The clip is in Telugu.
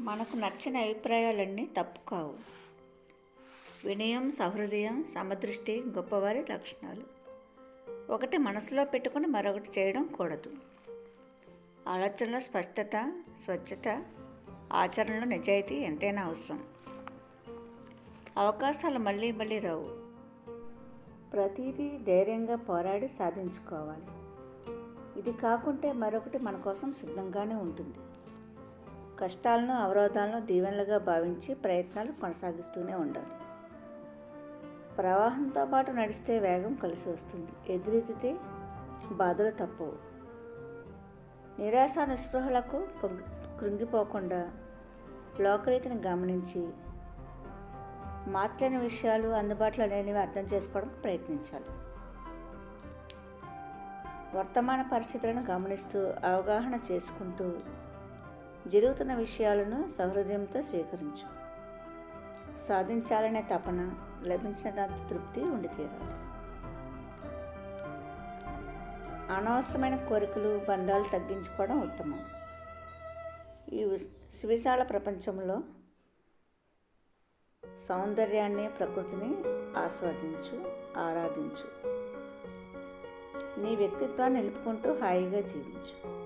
మనకు నచ్చిన అభిప్రాయాలన్నీ తప్పు కావు వినయం సహృదయం సమదృష్టి గొప్పవారి లక్షణాలు. ఒకటి మనసులో పెట్టుకుని మరొకటి చేయడం కూడదు. ఆలోచనలో స్పష్టత స్వచ్ఛత ఆచరణలో నిజాయితీ ఎంతైనా అవసరం. అవకాశాలు మళ్ళీ మళ్ళీ రావు. ప్రతిదీ ధైర్యంగా పోరాడి సాధించుకోవాలి. ఇది కాకుంటే మరొకటి మన కోసం సిద్ధంగానే ఉంటుంది. కష్టాలను అవరోధాలను దీవెనలుగా భావించి ప్రయత్నాలు కొనసాగిస్తూనే ఉండాలి. ప్రవాహంతో పాటు నడిస్తే వేగం కలిసి వస్తుంది. ఎదురెదితే బాధలు తప్పవు. నిరాశ నిస్పృహలకు కృంగిపోకుండా లోకరీతిని గమనించి మార్చని విషయాలు అందుబాటులో లేనివి అర్థం చేసుకోవడానికి ప్రయత్నించాలి. వర్తమాన పరిస్థితులను గమనిస్తూ అవగాహన చేసుకుంటూ జరుగుతున్న విషయాలను సహృదయంతో స్వీకరించు. సాధించాలనే తపన లభించిన దాంతో తృప్తి ఉండి తీరాలి. అనవసరమైన కోరికలు బంధాలు తగ్గించుకోవడం ఉత్తమం. ఈ సువిశాల ప్రపంచంలో సౌందర్యాన్ని ప్రకృతిని ఆస్వాదించు ఆరాధించు. నీ వ్యక్తిత్వాన్ని నిలుపుకుంటూ హాయిగా జీవించు.